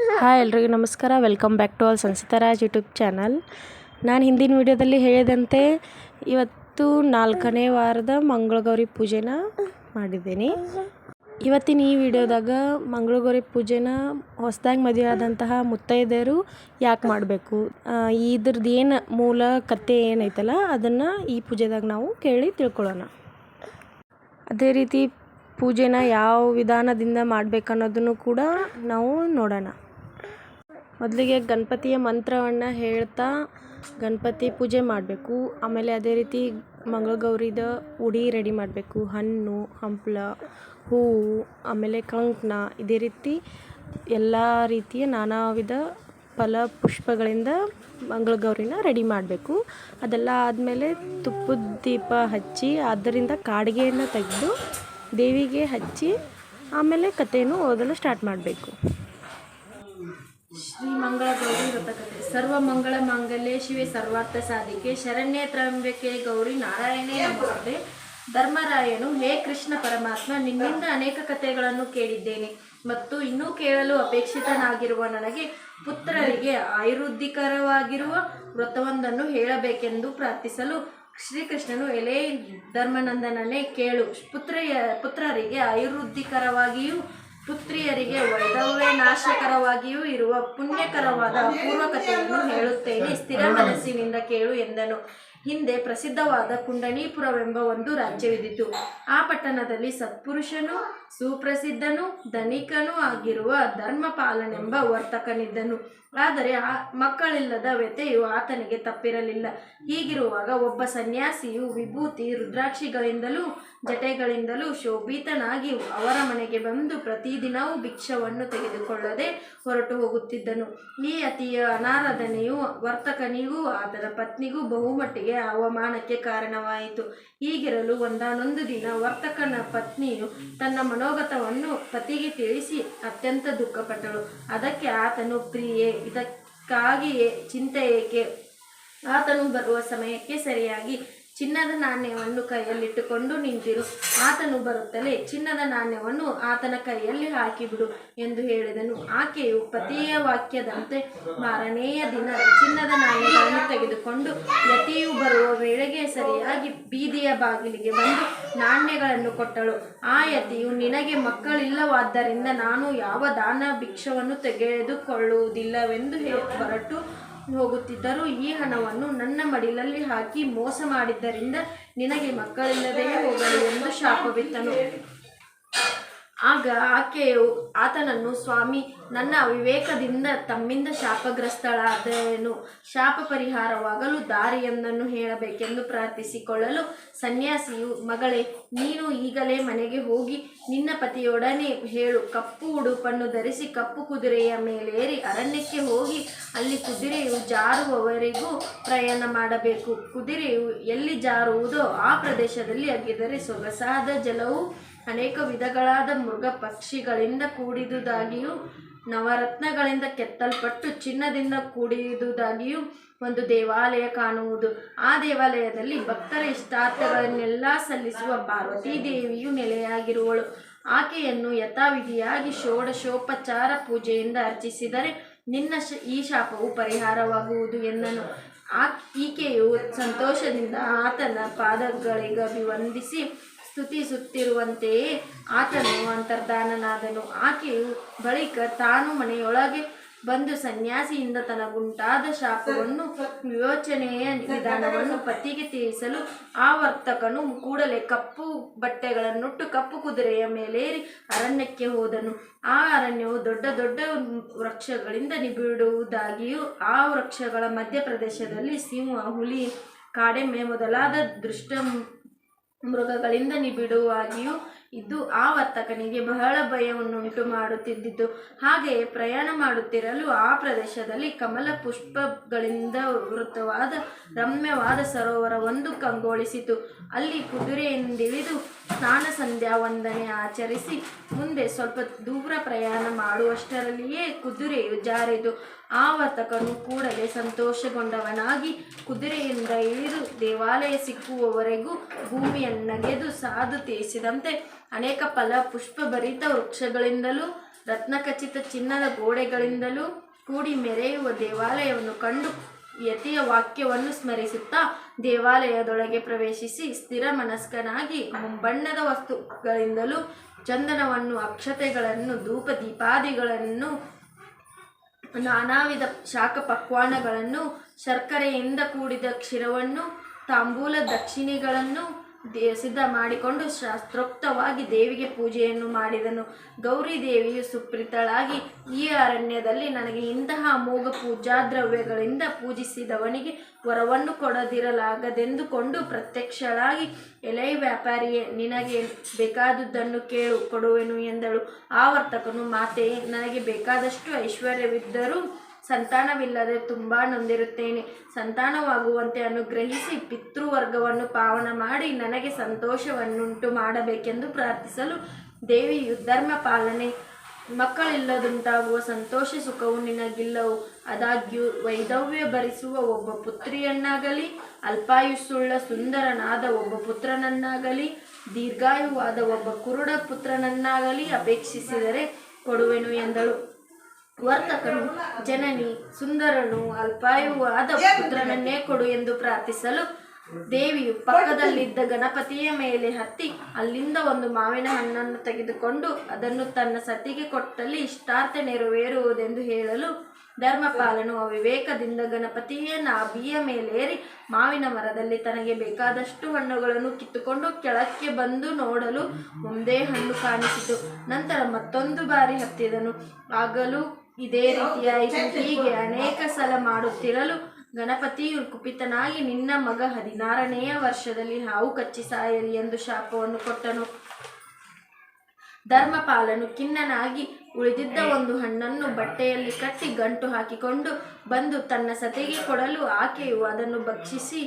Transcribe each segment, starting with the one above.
Hi ಎಲ್ರಿಗೂ ನಮಸ್ಕಾರ. Welcome back to all ಸಂಸಿತರಾಜ್ ಯೂಟ್ಯೂಬ್ ಚಾನಲ್ ನಾನು ಹಿಂದಿನ ವಿಡಿಯೋದಲ್ಲಿ ಹೇಳಿದಂತೆ ಇವತ್ತು ನಾಲ್ಕನೇ ವಾರದ ಮಂಗಳಗೌರಿ ಪೂಜೆನ ಮಾಡಿದ್ದೀನಿ. ಇವತ್ತಿನ ಈ ವಿಡಿಯೋದಾಗ ಮಂಗಳಗೌರಿ ಪೂಜೆನ ಹೊಸದಾಗಿ ಮದುವೆ ಆದಂತಹ ಮುತ್ತೈದೆಯರು ಯಾಕೆ ಮಾಡಬೇಕು? ಇದ್ರದ್ದು ಏನು ಮೂಲ ಕತೆ ಏನೈತಲ್ಲ, ಅದನ್ನು ಈ ಪೂಜೆದಾಗ ನಾವು ಕೇಳಿ ತಿಳ್ಕೊಳ್ಳೋಣ. ಅದೇ ರೀತಿ ಪೂಜೆನ ಯಾವ ವಿಧಾನದಿಂದ ಮಾಡಬೇಕನ್ನೋದನ್ನು ಕೂಡ ನಾವು ನೋಡೋಣ. ಮೊದಲಿಗೆ ಗಣಪತಿಯ ಮಂತ್ರವನ್ನು ಹೇಳ್ತಾ ಗಣಪತಿ ಪೂಜೆ ಮಾಡಬೇಕು. ಆಮೇಲೆ ಅದೇ ರೀತಿ ಮಂಗಳಗೌರಿದ ಉಡಿ ರೆಡಿ ಮಾಡಬೇಕು. ಹಣ್ಣು, ಹಂಪ್ಲ, ಹೂವು, ಆಮೇಲೆ ಕಂಕಣ, ಇದೇ ರೀತಿ ಎಲ್ಲ ರೀತಿಯ ನಾನಾ ವಿಧ ಫಲ ಪುಷ್ಪಗಳಿಂದ ಮಂಗಳಗೌರಿನ ರೆಡಿ ಮಾಡಬೇಕು. ಅದೆಲ್ಲ ಆದಮೇಲೆ ತುಪ್ಪದ ದೀಪ ಹಚ್ಚಿ ಅದರಿಂದ ಕಾಡಿಗೆಯನ್ನು ತೆಗೆದು ದೇವಿಗೆ ಹಚ್ಚಿ ಆಮೇಲೆ ಕಥೆಯನ್ನು ಓದಲು ಸ್ಟಾರ್ಟ್ ಮಾಡಬೇಕು. ಶ್ರೀ ಮಂಗಳ ಗೌರಿ ವ್ರತಕಥೆ ಸರ್ವ ಮಂಗಳ ಮಾಂಗಲ್ಯ ಶಿವೆ ಸರ್ವಾರ್ಥ ಸಾಧಿಕೆ. ಶರಣ್ಯ ತ್ರಂಬಿಕೆ ಗೌರಿ ನಾರಾಯಣೇ ನಮಸ್ತೆ. ಧರ್ಮರಾಯನು, ಹೇ ಕೃಷ್ಣ ಪರಮಾತ್ಮ, ನಿನ್ನಿಂದ ಅನೇಕ ಕಥೆಗಳನ್ನು ಕೇಳಿದ್ದೇನೆ ಮತ್ತು ಇನ್ನೂ ಕೇಳಲು ಅಪೇಕ್ಷಿತನಾಗಿರುವ ನನಗೆ ಪುತ್ರರಿಗೆ ಆಯುರ್ವೃದ್ಧಿಕರವಾಗಿರುವ ವ್ರತವೊಂದನ್ನು ಹೇಳಬೇಕೆಂದು ಪ್ರಾರ್ಥಿಸಲು ಶ್ರೀಕೃಷ್ಣನು, ಎಲೆ ಧರ್ಮನಂದನನೇ ಕೇಳು. ಪುತ್ರ ಪುತ್ರರಿಗೆ ಆಯುರ್ವೃದ್ಧಿಕರವಾಗಿಯೂ ಪುತ್ರಿಯರಿಗೆ ವೈದವೇ ನಾಶಕರವಾಗಿಯೂ ಇರುವ ಪುಣ್ಯಕರವಾದ ಅಪೂರ್ವ ಕಥೆಯನ್ನು ಹೇಳುತ್ತೇನೆ. ಸ್ಥಿರ ಮನಸ್ಸಿನಿಂದ ಕೇಳು ಎಂದನು. ಹಿಂದೆ ಪ್ರಸಿದ್ಧವಾದ ಕುಂಡಣೀಪುರವೆಂಬ ಒಂದು ರಾಜ್ಯವಿದ್ದಿತು. ಆ ಪಟ್ಟಣದಲ್ಲಿ ಸತ್ಪುರುಷನು, ಸುಪ್ರಸಿದ್ಧನು, ಧನಿಕನೂ ಆಗಿರುವ ಧರ್ಮಪಾಲನೆಂಬ ವರ್ತಕನಿದ್ದನು. ಆದರೆ ಆ ಮಕ್ಕಳಿಲ್ಲದ ವ್ಯಥೆಯು ಆತನಿಗೆ ತಪ್ಪಿರಲಿಲ್ಲ. ಹೀಗಿರುವಾಗ ಒಬ್ಬ ಸನ್ಯಾಸಿಯು ವಿಭೂತಿ ರುದ್ರಾಕ್ಷಿಗಳಿಂದಲೂ ಜಟೆಗಳಿಂದಲೂ ಶೋಭಿತನಾಗಿ ಅವರ ಮನೆಗೆ ಬಂದು ಪ್ರತಿದಿನವೂ ಭಿಕ್ಷವನ್ನು ತೆಗೆದುಕೊಳ್ಳದೆ ಹೊರಟು ಹೋಗುತ್ತಿದ್ದನು. ಈ ಅತಿಯ ಅನಾರಾಧನೆಯು ವರ್ತಕನಿಗೂ ಆತನ ಪತ್ನಿಗೂ ಬಹುಮಟ್ಟಿಗೆ ಅವಮಾನಕ್ಕೆ ಕಾರಣವಾಯಿತು. ಹೀಗಿರಲು ಒಂದಾನೊಂದು ದಿನ ವರ್ತಕನ ಪತ್ನಿಯು ತನ್ನ ಮನೋಗತವನ್ನು ಪತಿಗೆ ತಿಳಿಸಿ ಅತ್ಯಂತ ದುಃಖಪಟ್ಟಳು. ಅದಕ್ಕೆ ಆತನು, ಪ್ರಿಯೆ ಇದಕ್ಕಾಗಿಯೇ ಚಿಂತೆ ಏಕೆ ಆತನು ಬರುವ ಸಮಯಕ್ಕೆ ಸರಿಯಾಗಿ ಚಿನ್ನದ ನಾಣ್ಯವನ್ನು ಕೈಯಲ್ಲಿಟ್ಟುಕೊಂಡು ನಿಂತಿರು. ಆತನು ಬರುತ್ತಲೇ ಚಿನ್ನದ ನಾಣ್ಯವನ್ನು ಆತನ ಕೈಯಲ್ಲಿ ಹಾಕಿಬಿಡು ಎಂದು ಹೇಳಿದನು. ಆಕೆಯು ಪತಿಯ ವಾಕ್ಯದಂತೆ, ಮಾರನೆಯ ದಿನ ಚಿನ್ನದ ನಾಣ್ಯಗಳನ್ನು ತೆಗೆದುಕೊಂಡು ಯತಿಯು ಬರುವ ವೇಳೆಗೆ ಸರಿಯಾಗಿ ಬೀದಿಯ ಬಾಗಿಲಿಗೆ ಬಂದು ನಾಣ್ಯಗಳನ್ನು ಕೊಟ್ಟಳು. ಆ ಯತಿಯು ನಿನಗೆ ಮಕ್ಕಳಿಲ್ಲವಾದ್ದರಿಂದ ನಾನು ಯಾವ ದಾನ ಭಿಕ್ಷವನ್ನು ತೆಗೆದುಕೊಳ್ಳುವುದಿಲ್ಲವೆಂದು ಹೊರಟು ಹೋಗುತ್ತಿದ್ದರೂ. ಈ ಹಣವನ್ನು ನನ್ನ ಮಡಿಲಲ್ಲಿ ಹಾಕಿ ಮೋಸ ಮಾಡಿದ್ದರಿಂದ ನಿನಗೆ ಮಕ್ಕಳಿಲ್ಲದೆಯೇ ಹೋಗಲು ಎಂದು ಶಾಪವಿತ್ತನು. ಆಗ ಆಕೆಯು ಆತನನ್ನು, ಸ್ವಾಮಿ, ನನ್ನ ವಿವೇಕದಿಂದ ತಮ್ಮಿಂದ ಶಾಪಗ್ರಸ್ತಳಾದೆನು. ಶಾಪ ಪರಿಹಾರವಾಗಲು ದಾರಿಯೊಂದನ್ನು ಹೇಳಬೇಕೆಂದು ಪ್ರಾರ್ಥಿಸಿಕೊಳ್ಳಲು ಸನ್ಯಾಸಿಯು, ಮಗಳೇ, ನೀನು ಈಗಲೇ ಮನೆಗೆ ಹೋಗಿ ನಿನ್ನ ಪತಿಯೊಡನೆ ಹೇಳು. ಕಪ್ಪು ಉಡುಪನ್ನು ಧರಿಸಿ ಕಪ್ಪು ಕುದುರೆಯ ಮೇಲೇರಿ ಅರಣ್ಯಕ್ಕೆ ಹೋಗಿ ಅಲ್ಲಿ ಕುದುರೆಯು ಜಾರುವವರೆಗೂ ಪ್ರಯಾಣ ಮಾಡಬೇಕು. ಕುದುರೆಯು ಎಲ್ಲಿ ಜಾರುವುದೋ ಆ ಪ್ರದೇಶದಲ್ಲಿ ಅಗೆದರೆ ಸೊಗಸಾದ ಜಲವು ಅನೇಕ ವಿಧಗಳಾದ ಮೃಗ ಪಕ್ಷಿಗಳಿಂದ ಕೂಡಿದುದಾಗಿಯೂ, ನವರತ್ನಗಳಿಂದ ಕೆತ್ತಲ್ಪಟ್ಟು ಚಿನ್ನದಿಂದ ಕೂಡಿದುದಾಗಿಯೂ ಒಂದು ದೇವಾಲಯ ಕಾಣುವುದು. ಆ ದೇವಾಲಯದಲ್ಲಿ ಭಕ್ತರ ಇಷ್ಟಾರ್ಥಗಳನ್ನೆಲ್ಲ ಸಲ್ಲಿಸುವ ಪಾರ್ವತೀ ದೇವಿಯು ನೆಲೆಯಾಗಿರುವಳು. ಆಕೆಯನ್ನು ಯಥಾವಿಧಿಯಾಗಿ ಷೋಡಶೋಪಚಾರ ಪೂಜೆಯಿಂದ ಅರ್ಚಿಸಿದರೆ ನಿನ್ನ ಶ, ಈ ಶಾಪವು ಪರಿಹಾರವಾಗುವುದು ಎಂದನು. ಆ, ಈಕೆಯು ಸಂತೋಷದಿಂದ ಆತನ ಪಾದಗಳಿಗೆ ಅಭಿವಂದಿಸಿ ಸ್ತುತಿಸುತ್ತಿರುವಂತೆಯೇ ಆತನು ಅಂತರ್ಧಾನನಾದನು ಆಕೆಯು ಬಳಿಕ ತಾನು ಮನೆಯೊಳಗೆ ಬಂದು ಸನ್ಯಾಸಿಯಿಂದ ತನಗುಂಟಾದ ಶಾಪವನ್ನು ವಿಮೋಚನೆಯ ವಿಧಾನವನ್ನು ಪತಿಗೆ ತಿಳಿಸಲು ಆ ವರ್ತಕನು ಕೂಡಲೇ ಕಪ್ಪು ಬಟ್ಟೆಗಳನ್ನುಟ್ಟು ಕಪ್ಪು ಕುದುರೆಯ ಮೇಲೇರಿ ಅರಣ್ಯಕ್ಕೆ ಹೋದನು. ಆ ಅರಣ್ಯವು ದೊಡ್ಡ ದೊಡ್ಡ ವೃಕ್ಷಗಳಿಂದ ನಿಬಿಡುವುದಾಗಿಯೂ, ಆ ವೃಕ್ಷಗಳ ಮಧ್ಯಪ್ರದೇಶದಲ್ಲಿ ಸಿಂಹ, ಹುಲಿ, ಕಾಡೆಮ್ಮೆ ಮೊದಲಾದ ದೃಷ್ಟ ಮೃಗಗಳಿಂದ ನಿಬಿಡುವಾಗಿಯೂ ಇದ್ದು ಆ ವರ್ತಕನಿಗೆ ಬಹಳ ಭಯವನ್ನುಂಟು ಮಾಡುತ್ತಿದ್ದಿತು ಹಾಗೆಯೇ ಪ್ರಯಾಣ ಮಾಡುತ್ತಿರಲು ಆ ಪ್ರದೇಶದಲ್ಲಿ ಕಮಲ ಪುಷ್ಪಗಳಿಂದ ವೃತ್ತವಾದ ರಮ್ಯವಾದ ಸರೋವರವೊಂದು ಕಂಗೊಳಿಸಿತು. ಅಲ್ಲಿ ಕುದುರೆಯಿಂದಿಳಿದು ಸ್ನಾನ ಸಂಧ್ಯಾ ವಂದನೆ ಆಚರಿಸಿ ಮುಂದೆ ಸ್ವಲ್ಪ ದೂರ ಪ್ರಯಾಣ ಮಾಡುವಷ್ಟರಲ್ಲಿಯೇ ಕುದುರೆಯು ಜಾರಿದು. ಆ ವರ್ತಕನು ಕೂಡಲೇ ಸಂತೋಷಗೊಂಡವನಾಗಿ ಕುದುರೆಯಿಂದ ಇಳಿದು ದೇವಾಲಯ ಸಿಕ್ಕುವವರೆಗೂ ಭೂಮಿಯನ್ನಗೆದು ಸಾಧು ತೀರಿಸಿದಂತೆ ಅನೇಕ ಫಲ ಪುಷ್ಪಭರಿತ ವೃಕ್ಷಗಳಿಂದಲೂ, ರತ್ನಖಚಿತ ಚಿನ್ನದ ಗೋಡೆಗಳಿಂದಲೂ ಕೂಡಿ ಮೆರೆಯುವ ದೇವಾಲಯವನ್ನು ಕಂಡು ಯತಿಯ ವಾಕ್ಯವನ್ನು ಸ್ಮರಿಸುತ್ತಾ ದೇವಾಲಯದೊಳಗೆ ಪ್ರವೇಶಿಸಿ ಸ್ಥಿರ ಮನಸ್ಕನಾಗಿ ಬಣ್ಣದ ವಸ್ತುಗಳಿಂದಲೂ, ಚಂದನವನ್ನು, ಅಕ್ಷತೆಗಳನ್ನು ಧೂಪ ದೀಪಾದಿಗಳನ್ನು ನಾನಾ ವಿಧ ಶಾಖ ಪಕ್ವಾನಗಳನ್ನು, ಶರ್ಕರೆಯಿಂದ ಕೂಡಿದ ಕ್ಷೀರವನ್ನು, ತಾಂಬೂಲ ದಕ್ಷಿಣೆಗಳನ್ನು ದೇ ಸಿದ್ಧ ಮಾಡಿಕೊಂಡು ಶಾಸ್ತ್ರೋಕ್ತವಾಗಿ ದೇವಿಗೆ ಪೂಜೆಯನ್ನು ಮಾಡಿದನು. ಗೌರಿ ದೇವಿಯು ಸುಪ್ರೀತಳಾಗಿ ಈ ಅರಣ್ಯದಲ್ಲಿ ನನಗೆ ಇಂತಹ ಅಮೋಘ ಪೂಜಾ ದ್ರವ್ಯಗಳಿಂದ ಪೂಜಿಸಿದವನಿಗೆ ವರವನ್ನು ಕೊಡದಿರಲಾಗದೆಂದುಕೊಂಡು ಪ್ರತ್ಯಕ್ಷಳಾಗಿ, ಎಲೈ ವ್ಯಾಪಾರಿಯೇ, ನಿನಗೆ ಬೇಕಾದುದನ್ನು ಕೇಳು, ಕೊಡುವೆನು ಎಂದಳು. ಆವರ್ತಕನು ಮಾತೆಯೇ ನನಗೆ ಬೇಕಾದಷ್ಟು ಐಶ್ವರ್ಯವಿದ್ದರೂ ಸಂತಾನವಿಲ್ಲದೆ ತುಂಬ ನೊಂದಿರುತ್ತೇನೆ. ಸಂತಾನವಾಗುವಂತೆ ಅನುಗ್ರಹಿಸಿ ಪಿತೃವರ್ಗವನ್ನು ಪಾವನ ಮಾಡಿ ನನಗೆ ಸಂತೋಷವನ್ನುಂಟು ಮಾಡಬೇಕೆಂದು ಪ್ರಾರ್ಥಿಸಲು ದೇವಿಯು ಧರ್ಮ ಪಾಲನೆ. ಮಕ್ಕಳಿಲ್ಲದುಂಟಾಗುವ ಸಂತೋಷ ಸುಖವು ನಿನಗಿಲ್ಲವು. ಆದಾಗ್ಯೂ ವೈದವ್ಯ ಭರಿಸುವ ಒಬ್ಬ ಪುತ್ರಿಯನ್ನಾಗಲಿ, ಅಲ್ಪಾಯುಸ್ಸುಳ್ಳ ಸುಂದರನಾದ ಒಬ್ಬ ಪುತ್ರನನ್ನಾಗಲಿ, ದೀರ್ಘಾಯುವಾದ ಒಬ್ಬ ಕುರುಡ ಪುತ್ರನನ್ನಾಗಲಿ ಅಪೇಕ್ಷಿಸಿದರೆ ಕೊಡುವೆನು ಎಂದಳು. ವರ್ತಕನು, ಜನನಿ, ಸುಂದರನು ಅಲ್ಪಾಯುವಾದ ಪುತ್ರನನ್ನೇ ಕೊಡು ಎಂದು ಪ್ರಾರ್ಥಿಸಲು ದೇವಿಯು ಪಕ್ಕದಲ್ಲಿದ್ದ ಗಣಪತಿಯ ಮೇಲೆ ಹತ್ತಿ ಅಲ್ಲಿಂದ ಒಂದು ಮಾವಿನ ಹಣ್ಣನ್ನು ತೆಗೆದುಕೊಂಡು ಅದನ್ನು ತನ್ನ ಸತಿಗೆ ಕೊಟ್ಟಲ್ಲಿ ಇಷ್ಟಾರ್ಥ ನೆರವೇರುವುದೆಂದು ಹೇಳಲು ಧರ್ಮಪಾಲನು ಅವಿವೇಕದಿಂದ ಗಣಪತಿಯ ನಾಭಿಯ ಮೇಲೇರಿ ಮಾವಿನ ಮರದಲ್ಲಿ ತನಗೆ ಬೇಕಾದಷ್ಟು ಹಣ್ಣುಗಳನ್ನು ಕಿತ್ತುಕೊಂಡು ಕೆಳಕ್ಕೆ ಬಂದು ನೋಡಲು ಒಂದೇ ಹಣ್ಣು ಕಾಣಿಸಿತು. ನಂತರ ಮತ್ತೊಂದು ಬಾರಿ ಹತ್ತಿದನು. ಆಗಲೂ ಇದೇ ರೀತಿಯಾಯಿತು ಹೀಗೆ ಅನೇಕ ಸಲ ಮಾಡುತ್ತಿರಲು ಗಣಪತಿಯು ಕುಪಿತನಾಗಿ ನಿನ್ನ ಮಗ ಹದಿನಾರನೆಯ ವರ್ಷದಲ್ಲಿ ಹಾವು ಕಚ್ಚಿ ಸಾಯಲಿ ಎಂದು ಶಾಪವನ್ನು ಕೊಟ್ಟನು. ಧರ್ಮಪಾಲನು ಖಿನ್ನನಾಗಿ ಉಳಿದಿದ್ದ ಒಂದು ಹಣ್ಣನ್ನು ಬಟ್ಟೆಯಲ್ಲಿ ಕಟ್ಟಿ ಗಂಟು ಹಾಕಿಕೊಂಡು ಬಂದು ತನ್ನ ಸತೆಗೆ ಕೊಡಲು ಆಕೆಯು ಅದನ್ನು ಭಕ್ಷಿಸಿ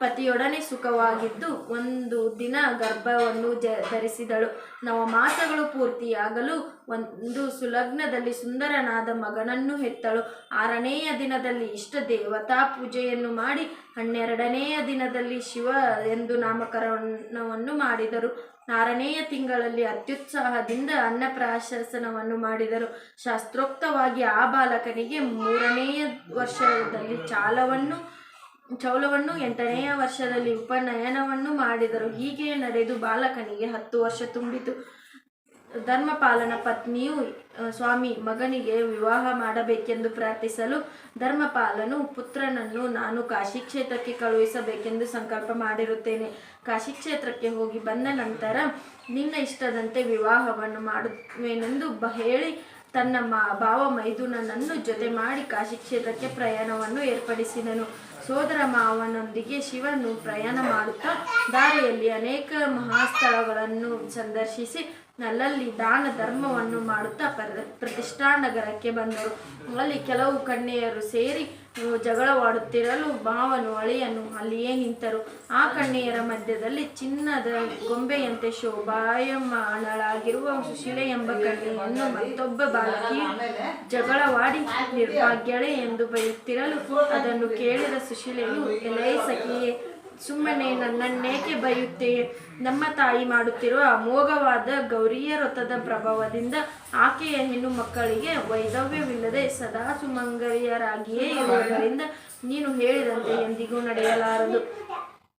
ಪತಿಯೊಡನೆ ಸುಖವಾಗಿದ್ದು ಒಂದು ದಿನ ಗರ್ಭವನ್ನು ಜ, ಧರಿಸಿದಳು. ನವಮಾಸಗಳು ಪೂರ್ತಿಯಾಗಲು ಒಂದು ಸುಲಗ್ನದಲ್ಲಿ ಸುಂದರನಾದ ಮಗನನ್ನು ಹೆತ್ತಳು. ಆರನೆಯ ದಿನದಲ್ಲಿ ಇಷ್ಟ ದೇವತಾ ಪೂಜೆಯನ್ನು ಮಾಡಿ, ಹನ್ನೆರಡನೆಯ ದಿನದಲ್ಲಿ ಶಿವ ಎಂದು ನಾಮಕರಣವನ್ನು ಮಾಡಿದರು. ಆರನೆಯ ತಿಂಗಳಲ್ಲಿ ಅತ್ಯುತ್ಸಾಹದಿಂದ ಅನ್ನಪ್ರಾಶಸನವನ್ನು ಮಾಡಿದರು. ಶಾಸ್ತ್ರೋಕ್ತವಾಗಿ ಆ ಬಾಲಕನಿಗೆ ಮೂರನೆಯ ವರ್ಷದಲ್ಲಿ ಚಾಲವನ್ನು ಚೌಲವನ್ನು ಎಂಟನೆಯ ವರ್ಷದಲ್ಲಿ ಉಪನಯನವನ್ನು ಮಾಡಿದರು. ಹೀಗೆ ನಡೆದು ಬಾಲಕನಿಗೆ ಹತ್ತು ವರ್ಷ ತುಂಬಿತು. ಧರ್ಮಪಾಲನ ಪತ್ನಿಯು ಸ್ವಾಮಿ, ಮಗನಿಗೆ ವಿವಾಹ ಮಾಡಬೇಕೆಂದು ಪ್ರಾರ್ಥಿಸಲು ಧರ್ಮಪಾಲನು, ಪುತ್ರನನ್ನು ನಾನು ಕಾಶಿ ಕ್ಷೇತ್ರಕ್ಕೆ ಕಳುಹಿಸಬೇಕೆಂದು ಸಂಕಲ್ಪ ಮಾಡಿರುತ್ತೇನೆ. ಕಾಶಿ ಕ್ಷೇತ್ರಕ್ಕೆ ಹೋಗಿ ಬಂದ ನಂತರ ನಿನ್ನ ಇಷ್ಟದಂತೆ ವಿವಾಹವನ್ನು ಮಾಡುವೆನೆಂದು ಹೇಳಿ ತನ್ನ ಮಾ, ಭಾವ ಮೈದುನನನ್ನು ಜೊತೆ ಮಾಡಿ ಕಾಶಿ ಕ್ಷೇತ್ರಕ್ಕೆ ಪ್ರಯಾಣವನ್ನು ಏರ್ಪಡಿಸಿದನು. ಸೋದರ ಮಾವನೊಂದಿಗೆ ಶಿವನು ಪ್ರಯಾಣ ಮಾಡುತ್ತಾ ದಾರಿಯಲ್ಲಿ ಅನೇಕ ಮಹಾಸ್ಥಳಗಳನ್ನು ಸಂದರ್ಶಿಸಿ ಅಲ್ಲಲ್ಲಿ ದಾನ ಧರ್ಮವನ್ನು ಮಾಡುತ್ತಾ ಪ್ರತಿಷ್ಠಾನಗರಕ್ಕೆ ಪ್ರತಿಷ್ಠಾ ನಗರಕ್ಕೆ ಬಂದರು. ಅಲ್ಲಿ ಕೆಲವು ಕನ್ಯೆಯರು ಸೇರಿ ಜಗಳವಾಡುತ್ತಿರಲು ಭಾವನು ಅಳಿಯನು. ಅಲ್ಲಿಯೇ ನಿಂತರು. ಆ ಕನ್ಯೆಯರ ಮಧ್ಯದಲ್ಲಿ ಚಿನ್ನದ ಗೊಂಬೆಯಂತೆ ಶೋಭಾಯಮಾನಳಾಗಿರುವ ಸುಶೀಲೆ ಎಂಬ ಕಣ್ಣಿಯನ್ನು ಮತ್ತೊಬ್ಬ ಬಾಲಕಿಯು ಜಗಳವಾಡಿ ನಿರ್ಭಾಗ್ಯಳೆ ಎಂದು ಬೈಯುತ್ತಿರಲು ಅದನ್ನು ಕೇಳಿದ ಸುಶೀಲೆಯು, ಎಲೆ ಸಖಿಯೇ ಸುಮ್ಮನೆ ನನ್ನನ್ನೇಕೆ ಬೈಯುತ್ತೆಯೇ ನಮ್ಮ ತಾಯಿ ಮಾಡುತ್ತಿರುವ ಅಮೋಘವಾದ ಗೌರಿಯ ವ್ರತದ ಪ್ರಭಾವದಿಂದ ಆಕೆಯ ಹೆಣ್ಣು ಮಕ್ಕಳಿಗೆ ವೈದವ್ಯವಿಲ್ಲದೆ ಸದಾ ಸುಮಂಗಲಿಯರಾಗಿಯೇ ಇರುವುದರಿಂದ ನೀನು ಹೇಳಿದಂತೆ ಎಂದಿಗೂ ನಡೆಯಲಾರದು.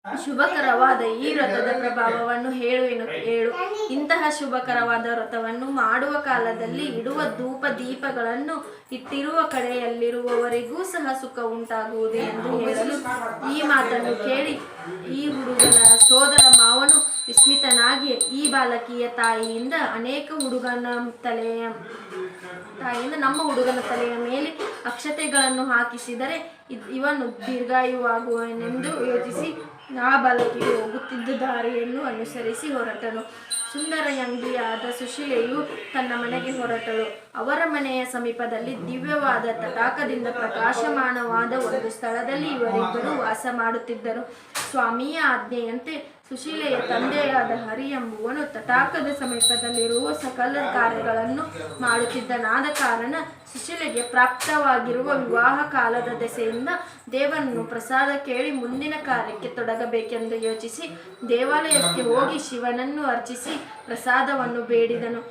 ಶುಭಕರವಾದ ಈ ವ್ರತದ ಪ್ರಭಾವವನ್ನು ಹೇಳುವೆನು ಹೇಳು. ಇಂತಹ ಶುಭಕರವಾದ ವ್ರತವನ್ನು ಮಾಡುವ ಕಾಲದಲ್ಲಿ ಇಡುವ ಧೂಪ ದೀಪಗಳನ್ನು ಇಟ್ಟಿರುವ ಕಡೆಯಲ್ಲಿರುವವರಿಗೂ ಸಹ ಸುಖ ಉಂಟಾಗುವುದು ಎಂದು ಹೇಳಲು ಈ ಮಾತನ್ನು ಕೇಳಿ ಈ ಹುಡುಗನ ಸೋದರ ಮಾವನು ವಿಸ್ಮಿತನಾಗಿ ಈ ಬಾಲಕಿಯ ತಾಯಿಯಿಂದ ಅನೇಕ ಹುಡುಗನ ತಲೆಯ ತಾಯಿಯಿಂದ ನಮ್ಮ ಹುಡುಗನ ತಲೆಯ ಮೇಲೆ ಅಕ್ಷತೆಗಳನ್ನು ಹಾಕಿಸಿದರೆ ಇವನು ದೀರ್ಘಾಯುವಾಗುವನೆಂದು ಯೋಚಿಸಿ ಆ ಬಾಲಕಿಯು ಹೋಗುತ್ತಿದ್ದ ದಾರಿಯನ್ನು ಅನುಸರಿಸಿ ಹೊರಟನು. ಸುಂದರ ಯಂಗಿಯಾದ ಸುಶೀಲೆಯು ತನ್ನ ಮನೆಗೆ ಹೊರಟಳು. ಅವರ ಮನೆಯ ಸಮೀಪದಲ್ಲಿ ದಿವ್ಯವಾದ ತಟಾಕದಿಂದ ಪ್ರಕಾಶಮಾನವಾದ ಒಂದು ಸ್ಥಳದಲ್ಲಿ ಇವರಿಬ್ಬರು ವಾಸ ಮಾಡುತ್ತಿದ್ದರು. ಸ್ವಾಮಿಯ ಆಜ್ಞೆಯಂತೆ ಸುಶೀಲೆಯ ತಂದೆಯಾದ ಹರಿ ಎಂಬುವನು ತಟಾಕದ ಸಮೀಪದಲ್ಲಿರುವ ಸಕಲ ಕಾರ್ಯಗಳನ್ನು ಮಾಡುತ್ತಿದ್ದನಾದ ಕಾರಣ ಸುಶೀಲೆಗೆ ಪ್ರಾಪ್ತವಾಗಿರುವ ವಿವಾಹ ಕಾಲದ ದೆಸೆಯಿಂದ ದೇವನನ್ನು ಪ್ರಸಾದ ಕೇಳಿ ಮುಂದಿನ ಕಾರ್ಯಕ್ಕೆ ತೊಡಗಬೇಕೆಂದು ಯೋಚಿಸಿ ದೇವಾಲಯಕ್ಕೆ ಹೋಗಿ ಶಿವನನ್ನು ಅರ್ಚಿಸಿ ಪ್ರಸಾದವನ್ನು ಬೇಡಿದನು.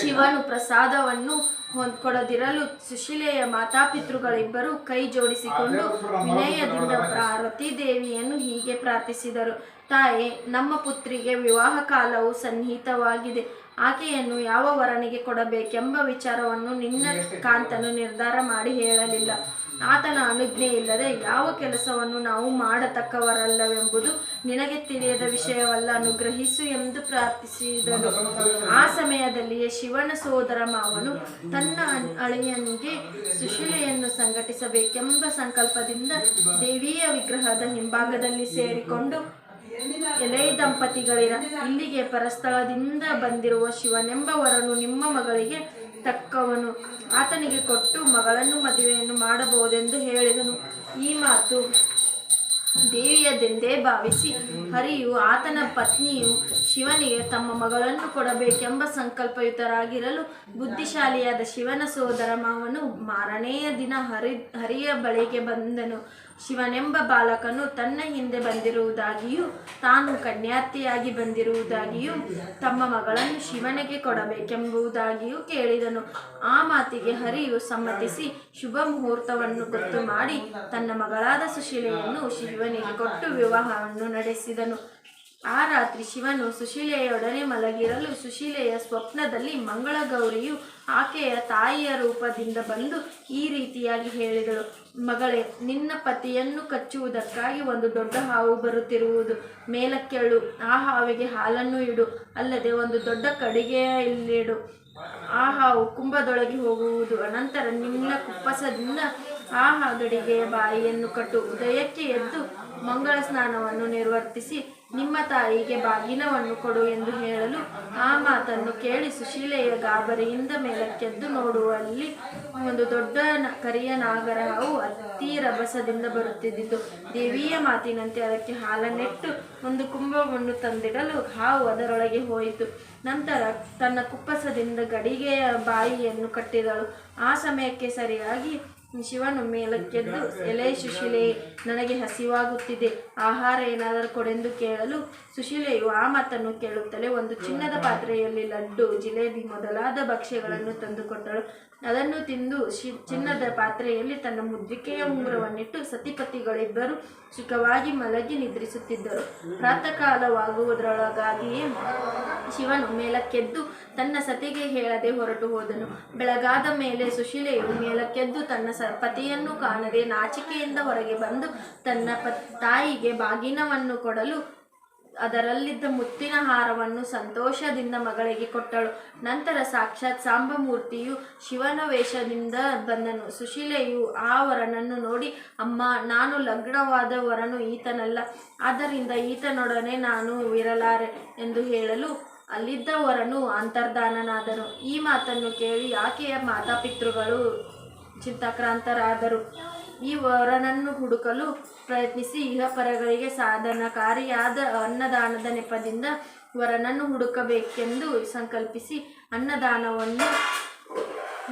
ಶಿವನು ಪ್ರಸಾದವನ್ನು ಹೊಂದ್ಕೊಡದಿರಲು ಸುಶೀಲೆಯ ಮಾತಾಪಿತೃಗಳಿಬ್ಬರು ಕೈ ಜೋಡಿಸಿಕೊಂಡು ವಿನಯದಿಂದ ಪಾರ್ವತಿ ದೇವಿಯನ್ನು ಹೀಗೆ ಪ್ರಾರ್ಥಿಸಿದರು. ತಾಯೇ ನಮ್ಮ ಪುತ್ರಿಗೆ ವಿವಾಹ ಕಾಲವು ಸನ್ನಿಹಿತವಾಗಿದೆ. ಆಕೆಯನ್ನು ಯಾವ ವರನಿಗೆ ಕೊಡಬೇಕೆಂಬ ವಿಚಾರವನ್ನು ನಿನ್ನ ಕಾಂತನು ನಿರ್ಧಾರ ಮಾಡಿ ಹೇಳಲಿಲ್ಲ. ಆತನ ಅನುಜ್ಞೆ ಇಲ್ಲದೆ ಯಾವ ಕೆಲಸವನ್ನು ನಾವು ಮಾಡತಕ್ಕವರಲ್ಲವೆಂಬುದು ನಿನಗೆ ತಿಳಿಯದ ವಿಷಯವಲ್ಲ. ಅನುಗ್ರಹಿಸು ಎಂದು ಪ್ರಾರ್ಥಿಸಿದನು. ಆ ಸಮಯದಲ್ಲಿಯೇ ಶಿವನ ಸೋದರ ಮಾವನು ತನ್ನ ಅಳಿಯನಿಗೆ ಸುಶೀಲೆಯನ್ನು ಸಂಘಟಿಸಬೇಕೆಂಬ ಸಂಕಲ್ಪದಿಂದ ದೇವಿಯ ವಿಗ್ರಹದ ಹಿಂಭಾಗದಲ್ಲಿ ಸೇರಿಕೊಂಡು ಎಲೆ ದಂಪತಿಗಳಿರ ಇಲ್ಲಿಗೆ ಪರಸ್ಥಳದಿಂದ ಬಂದಿರುವ ಶಿವನೆಂಬವರನ್ನು ನಿಮ್ಮ ಮಗಳಿಗೆ ತಕ್ಕವನು. ಆತನಿಗೆ ಕೊಟ್ಟು ಮಗಳನ್ನು ಮದುವೆಯನ್ನು ಮಾಡಬಹುದೆಂದು ಹೇಳಿದನು. ಈ ಮಾತು ದೇವಿಯದೆಂದೇ ಭಾವಿಸಿ ಹರಿಯು ಆತನ ಪತ್ನಿಯು ಶಿವನಿಗೆ ತಮ್ಮ ಮಗಳನ್ನು ಕೊಡಬೇಕೆಂಬ ಸಂಕಲ್ಪಯುತರಾಗಿರಲು ಬುದ್ಧಿಶಾಲಿಯಾದ ಶಿವನ ಸೋದರ ಮಾವನು ಮಾರನೆಯ ದಿನ ಹರಿ, ಹರಿಯ ಬಳಿಗೆ ಬಂದನು. ಶಿವನೆಂಬ ಬಾಲಕನು ತನ್ನ ಹಿಂದೆ ಬಂದಿರುವುದಾಗಿಯೂ, ತಾನು ಕನ್ಯಾತಿಯಾಗಿ ಬಂದಿರುವುದಾಗಿಯೂ, ತಮ್ಮ ಮಗಳನ್ನು ಶಿವನಿಗೆ ಕೊಡಬೇಕೆಂಬುದಾಗಿಯೂ ಕೇಳಿದನು. ಆ ಮಾತಿಗೆ ಹರಿಯು ಸಮ್ಮತಿಸಿ ಶುಭ ಮುಹೂರ್ತವನ್ನು ಗೊತ್ತು ಮಾಡಿ ತನ್ನ ಮಗಳಾದ ಸುಶೀಲೆಯನ್ನು ಶಿವನಿಗೆ ಕೊಟ್ಟು ವಿವಾಹವನ್ನು ನಡೆಸಿದನು. ಆ ರಾತ್ರಿ ಶಿವನು ಸುಶೀಲೆಯೊಡನೆ ಮಲಗಿರಲು ಸುಶೀಲೆಯ ಸ್ವಪ್ನದಲ್ಲಿ ಮಂಗಳಗೌರಿಯು ಆಕೆಯ ತಾಯಿಯ ರೂಪದಿಂದ ಬಂದು ಈ ರೀತಿಯಾಗಿ ಹೇಳಿದಳು. ಮಗಳೇ, ನಿನ್ನ ಪತಿಯನ್ನು ಕಚ್ಚುವುದಕ್ಕಾಗಿ ಒಂದು ದೊಡ್ಡ ಹಾವು ಬರುತ್ತಿರುವುದು. ಮೇಲಕ್ಕೆಳು, ಆ ಹಾವಿಗೆ ಹಾಲನ್ನು ಇಡು. ಅಲ್ಲದೆ ಒಂದು ದೊಡ್ಡ ಕಡಿಗೆಯ ಇಲ್ಲಿಡು. ಆ ಹಾವು ಕುಂಭದೊಳಗೆ ಹೋಗುವುದು. ಅನಂತರ ನಿನ್ನ ಕುಪ್ಪಸದಿಂದ ಆ ಹಗಡಿಗೆಯ ಬಾಯಿಯನ್ನು ಕಟ್ಟು. ಉದಯಕ್ಕೆ ಎದ್ದು ಮಂಗಳ ಸ್ನಾನವನ್ನು ನಿರ್ವರ್ತಿಸಿ ನಿಮ್ಮ ತಾಯಿಗೆ ಬಾಗಿನವನ್ನು ಕೊಡು ಎಂದು ಹೇಳಲು ಆ ಮಾತನ್ನು ಕೇಳಿ ಸುಶೀಲೆಯ ಗಾಬರಿಯಿಂದ ಮೇಲಕ್ಕೆದ್ದು ನೋಡುವಲ್ಲಿ ಒಂದು ದೊಡ್ಡ ಕರಿಯ ನಾಗರಹವು ಅತಿ ರಭಸದಿಂದ ಬರುತ್ತಿದ್ದಿತು. ದೇವಿಯ ಮಾತಿನಂತೆ ಅದಕ್ಕೆ ಹಾಲನ್ನೆಟ್ಟು ಒಂದು ಕುಂಭವನ್ನು ತಂದಿಡಲು ಹಾವು ಅದರೊಳಗೆ ಹೋಯಿತು. ನಂತರ ತನ್ನ ಕುಪ್ಪಸದಿಂದ ಗಡಿಗೆಯ ಬಾಯಿಯನ್ನು ಕಟ್ಟಿದಳು. ಆ ಸಮಯಕ್ಕೆ ಸರಿಯಾಗಿ ಶಿವನು ಮೇಲಕ್ಕೆದ್ದು ಎಲೆ ಸುಶೀಲೆ ನನಗೆ ಹಸಿವಾಗುತ್ತಿದೆ. ಆಹಾರ ಏನಾದರೂ ಕೊಡೆಂದು ಕೇಳಲು ಸುಶೀಲೆಯು ಆ ಮಾತನ್ನು ಕೇಳುತ್ತಲೇ ಒಂದು ಚಿನ್ನದ ಪಾತ್ರೆಯಲ್ಲಿ ಲಡ್ಡು, ಜಿಲೇಬಿ ಮೊದಲಾದ ಭಕ್ಷ್ಯಗಳನ್ನು ತಂದುಕೊಟ್ಟಳು ಅದನ್ನು ತಿಂದು ಚಿನ್ನದ ಪಾತ್ರೆಯಲ್ಲಿ ತನ್ನ ಮುದ್ರಿಕೆಯ ಉಂಗುರವನ್ನಿಟ್ಟು ಸತಿಪತಿಗಳಿಬ್ಬರು ಸುಖವಾಗಿ ಮಲಗಿ ನಿದ್ರಿಸುತ್ತಿದ್ದರು. ಪ್ರಾತಃ ಕಾಲವಾಗುವುದರೊಳಗಾಗಿಯೇ ಶಿವನು ಮೇಲಕ್ಕೆದ್ದು ತನ್ನ ಸತಿಗೆ ಹೇಳದೆ ಹೊರಟು ಹೋದನು. ಬೆಳಗಾದ ಮೇಲೆ ಸುಶೀಲೆಯು ಮೇಲಕ್ಕೆದ್ದು ತನ್ನ ಸ ಪತಿಯನ್ನು ಕಾಣದೆ ನಾಚಿಕೆಯಿಂದ ಹೊರಗೆ ಬಂದು ತನ್ನ ಪ ತಾಯಿಗೆ ಬಾಗಿನವನ್ನು ಕೊಡಲು ಅದರಲ್ಲಿದ್ದ ಮುತ್ತಿನ ಹಾರವನ್ನು ಸಂತೋಷದಿಂದ ಮಗಳಿಗೆ ಕೊಟ್ಟಳು. ನಂತರ ಸಾಕ್ಷಾತ್ ಸಾಂಬಮೂರ್ತಿಯು ಶಿವನ ವೇಷದಿಂದ ಬಂದನು. ಸುಶೀಲೆಯು ಆ ವರನನ್ನು ನೋಡಿ, ಅಮ್ಮ, ನಾನು ಲಗ್ನವಾದ ವರನು ಈತನಲ್ಲ. ಆದ್ದರಿಂದ ಈತನೊಡನೆ ನಾನು ಇರಲಾರೆ ಎಂದು ಹೇಳಲು ಅಲ್ಲಿದ್ದ ವರನು ಅಂತರ್ಧಾನನಾದನು. ಈ ಮಾತನ್ನು ಕೇಳಿ ಆಕೆಯ ಮಾತಾಪಿತೃಗಳು ಚಿಂತಾಕ್ರಾಂತರಾದರು. ಈ ವರನನ್ನು ಹುಡುಕಲು ಪ್ರಯತ್ನಿಸಿ. ಇಹಪರಗಳಿಗೆ ಸಾಧನಕಾರಿಯಾದ ಅನ್ನದಾನದ ನೆಪದಿಂದ ವರನನ್ನು ಹುಡುಕಬೇಕೆಂದು ಸಂಕಲ್ಪಿಸಿ ಅನ್ನದಾನವನ್ನು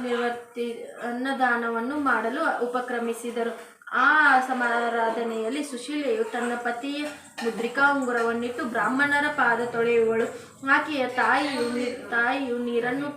ನಿರ್ವರ್ತಿ ಅನ್ನದಾನವನ್ನು ಮಾಡಲು ಉಪಕ್ರಮಿಸಿದರು. ಆ ಸಮಾರಾಧನೆಯಲ್ಲಿ ಸುಶೀಲೆಯು ತನ್ನ ಪತಿಯ ಮುದ್ರಿಕಾ ಉಂಗುರವನ್ನಿಟ್ಟು ಬ್ರಾಹ್ಮಣರ ಪಾದ ತೊಳೆಯುವಳು. ಆಕೆಯ ತಾಯಿಯು ತಾಯಿಯು ನೀರನ್ನು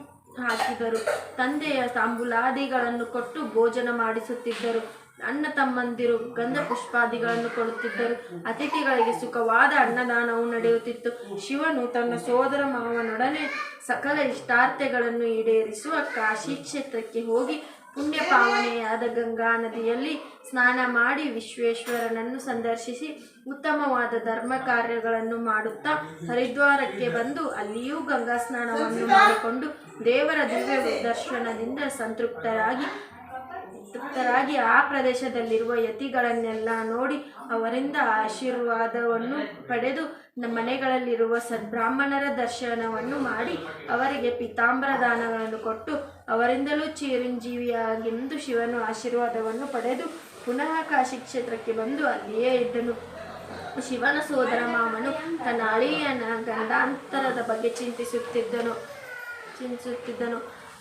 ಹಾಕಿದರು. ತಂದೆಯ ತಾಂಬೂಲಾದಿಗಳನ್ನು ಕೊಟ್ಟು ಭೋಜನ ಮಾಡಿಸುತ್ತಿದ್ದರು. ಅಣ್ಣ ತಮ್ಮಂದಿರು ಗಂಧ ಪುಷ್ಪಾದಿಗಳನ್ನು ಕೊಡುತ್ತಿದ್ದರು. ಅತಿಥಿಗಳಿಗೆ ಸುಖವಾದ ಅನ್ನದಾನವು ನಡೆಯುತ್ತಿತ್ತು. ಶಿವನು ತನ್ನ ಸೋದರ ಮಾವನೊಡನೆ ಸಕಲ ಇಷ್ಟಾರ್ಥಗಳನ್ನು ಈಡೇರಿಸುವ ಕಾಶಿ ಕ್ಷೇತ್ರಕ್ಕೆ ಹೋಗಿ ಪುಣ್ಯ ಪಾವನೆಯಾದ ಗಂಗಾ ನದಿಯಲ್ಲಿ ಸ್ನಾನ ಮಾಡಿ ವಿಶ್ವೇಶ್ವರನನ್ನು ಸಂದರ್ಶಿಸಿ ಉತ್ತಮವಾದ ಧರ್ಮ ಕಾರ್ಯಗಳನ್ನು ಮಾಡುತ್ತಾ ಹರಿದ್ವಾರಕ್ಕೆ ಬಂದು ಅಲ್ಲಿಯೂ ಗಂಗಾ ಸ್ನಾನವನ್ನು ಮಾಡಿಕೊಂಡು ದೇವರ ದಿವ್ಯ ದರ್ಶನದಿಂದ ಸಂತೃಪ್ತರಾಗಿ ತೃಪ್ತರಾಗಿ ಆ ಪ್ರದೇಶದಲ್ಲಿರುವ ಯತಿಗಳನ್ನೆಲ್ಲ ನೋಡಿ ಅವರಿಂದ ಆಶೀರ್ವಾದವನ್ನು ಪಡೆದು ನಮ್ಮ ಮನೆಗಳಲ್ಲಿರುವ ಸದ್ಬ್ರಾಹ್ಮಣರ ದರ್ಶನವನ್ನು ಮಾಡಿ ಅವರಿಗೆ ಪಿತಾಂಬರ ದಾನಗಳನ್ನು ಕೊಟ್ಟು ಅವರಿಂದಲೂ ಚಿರಂಜೀವಿಯಾಗೆಂದು ಶಿವನು ಆಶೀರ್ವಾದವನ್ನು ಪಡೆದು ಪುನಃ ಕಾಶಿ ಕ್ಷೇತ್ರಕ್ಕೆ ಬಂದು ಅಲ್ಲಿಯೇ ಇದ್ದನು. ಶಿವನ ಸೋದರ ಮಾಮನು ತನ್ನ ಅಳಿಯನ ಗಂಡಾಂತರದ ಬಗ್ಗೆ ಚಿಂತಿಸುತ್ತಿದ್ದನು. ಚಿಂತಿಸುತ್ತಿದ್ದನು.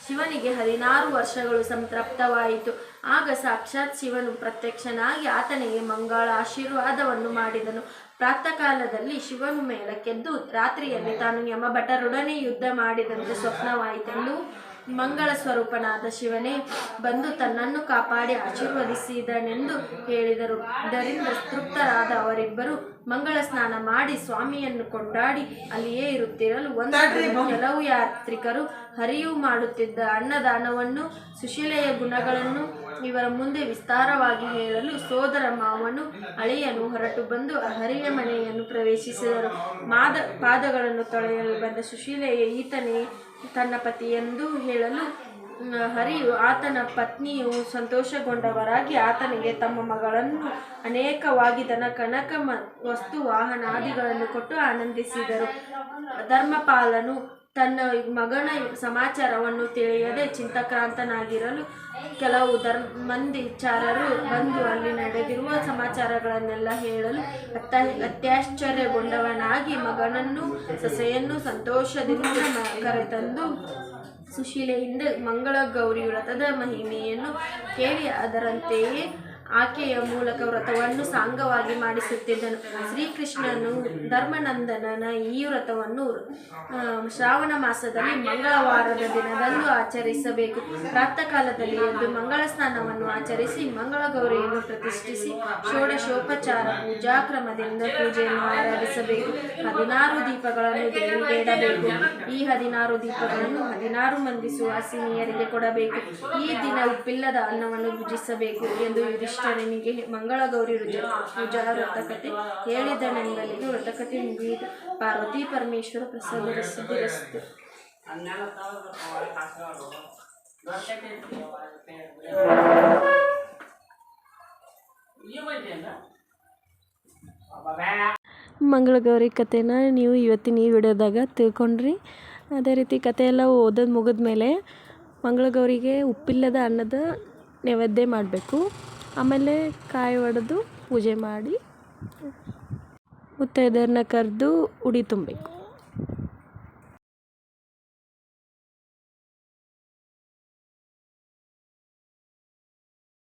ಶಿವನಿಗೆ ಹದಿನಾರು ವರ್ಷಗಳು ಸಂತೃಪ್ತವಾಯಿತು. ಆಗ ಸಾಕ್ಷಾತ್ ಶಿವನು ಪ್ರತ್ಯಕ್ಷನಾಗಿ ಆತನಿಗೆ ಮಂಗಳ ಆಶೀರ್ವಾದವನ್ನು ಮಾಡಿದನು. ಪ್ರಾತಃ ಕಾಲದಲ್ಲಿ ಶಿವನು ಮೇಲಕ್ಕೆದ್ದು ರಾತ್ರಿಯಲ್ಲಿ ತಾನು ಯಮಭಟರೊಡನೆ ಯುದ್ಧ ಮಾಡಿದಂತೆ ಸ್ವಪ್ನವಾಯಿತೆಂದು ಮಂಗಳ ಸ್ವರೂಪನಾದ ಶಿವನೇ ಬಂದು ತನ್ನನ್ನು ಕಾಪಾಡಿ ಆಶೀರ್ವದಿಸಿದನೆಂದು ಹೇಳಿದರು. ಇದರಿಂದ ತೃಪ್ತರಾದ ಅವರಿಬ್ಬರು ಮಂಗಳ ಸ್ನಾನ ಮಾಡಿ ಸ್ವಾಮಿಯನ್ನು ಕೊಂಡಾಡಿ ಅಲ್ಲಿಯೇ ಇರುತ್ತಿರಲು ಒಂದು ಕೆಲವು ಯಾತ್ರಿಕರು ಹರಿಯು ಮಾಡುತ್ತಿದ್ದ ಅನ್ನದಾನವನ್ನು, ಸುಶೀಲೆಯ ಗುಣಗಳನ್ನು ಇವರ ಮುಂದೆ ವಿಸ್ತಾರವಾಗಿ ಹೇಳಲು ಸೋದರ ಮಾವನು ಅಳಿಯನು ಹೊರಟು ಬಂದು ಹರಿಯ ಮನೆಯನ್ನು ಪ್ರವೇಶಿಸಿದರು. ಮಾದ ಪಾದಗಳನ್ನು ತೊಳೆಯಲು ಬಂದ ಸುಶೀಲೆಯ ಈತನೇ ತನ್ನ ಪತಿಯೆಂದು ಹೇಳಲು ಮ್, ಹರಿಯು ಆತನ ಪತ್ನಿಯು ಸಂತೋಷಗೊಂಡವರಾಗಿ ಆತನಿಗೆ ತಮ್ಮ ಮಗಳನ್ನು ಅನೇಕವಾಗಿ ದನ ಕನಕ ವಸ್ತು ವಾಹನಾದಿಗಳನ್ನು ಕೊಟ್ಟು ಆನಂದಿಸಿದರು. ಧರ್ಮಪಾಲನು ತನ್ನ ಮಗನ ಸಮಾಚಾರವನ್ನು ತಿಳಿಯದೆ ಚಿಂತಕ್ರಾಂತನಾಗಿರಲು ಕೆಲವು ಧರ್ಮ ಮಂದಿಚಾರರು ಬಂದು ಅಲ್ಲಿ ನಡೆದಿರುವ ಸಮಾಚಾರಗಳನ್ನೆಲ್ಲ ಹೇಳಲು ಅತ್ತ ಅತ್ಯಾಶ್ಚರ್ಯಗೊಂಡವನಾಗಿ ಮಗನನ್ನು, ಸೊಸೆಯನ್ನು ಸಂತೋಷದಿಂದ ಕರೆತಂದು ಸುಶೀಲೆಯಿಂದ ಮಂಗಳ ಗೌರಿ ವ್ರತದ ಮಹಿಮೆಯನ್ನು ಕೇಳಿ ಅದರಂತೆಯೇ ಆಕೆಯ ಮೂಲಕ ವ್ರತವನ್ನು ಸಾಂಗವಾಗಿ ಮಾಡಿಸುತ್ತಿದ್ದನು. ಶ್ರೀಕೃಷ್ಣನು ಧರ್ಮನಂದನನ ಈ ವ್ರತವನ್ನು ಶ್ರಾವಣ ಮಾಸದಲ್ಲಿ ಮಂಗಳವಾರದ ದಿನದಂದು ಆಚರಿಸಬೇಕು. ಪ್ರಾತಃ ಕಾಲದಲ್ಲಿ ಎದ್ದು ಮಂಗಳ ಸ್ನಾನವನ್ನು ಆಚರಿಸಿ ಮಂಗಳ ಗೌರಿಯನ್ನು ಪ್ರತಿಷ್ಠಿಸಿ ಷೋಡಶೋಪಚಾರ ಪೂಜಾ ಕ್ರಮದಿಂದ ಪೂಜೆಯನ್ನು ಆರಾಧಿಸಬೇಕು. ಹದಿನಾರು ದೀಪಗಳನ್ನು ಇಡಬೇಕು ಈ ಹದಿನಾರು ದೀಪಗಳನ್ನು ಹದಿನಾರು ಮಂದಿ ಸುವಾಸಿನಿಯರಿಗೆ ಕೊಡಬೇಕು. ಈ ದಿನ ಉಪ್ಪಿಲ್ಲದ ಅನ್ನವನ್ನು ಭುಜಿಸಬೇಕು ಎಂದು ಯುಧಿಷ್ಠರನಿಗೆ ಮಂಗಳ ಗೌರಿ ರುದ್ರ ಪೂಜಾ ವ್ರತಕತೆ ಹೇಳಿದನೆಂದಲಿಗೆ ವ್ರತಕತೆ ಮುಗಿಯಿತು ಪಾರ್ವತಿ ಪರಮೇಶ್ವರ ಪ್ರಸಾದ ಸಿದ್ಧಿರಸ್ತು ಮಂಗಳಗೌರಿ ಕಥೆನ ನೀವು ಇವತ್ತಿನ ಈ ವಿಡಿಯೋದಾಗ ತಿಳ್ಕೊಂಡ್ರಿ ಅದೇ ರೀತಿ ಕತೆ ಎಲ್ಲ ಓದೋದು ಮುಗಿದ್ಮೇಲೆ ಮಂಗಳಗೌರಿಗೆ ಉಪ್ಪಿಲ್ಲದ ಅನ್ನದ ನೈವೇದ್ಯ ಮಾಡಬೇಕು ಆಮೇಲೆ ಕಾಯಿ ಒಡೆದು ಪೂಜೆ ಮಾಡಿ ಮುತ್ತೈದೆಯರನ್ನ ಕರೆದು ಉಡಿ ತುಂಬಬೇಕು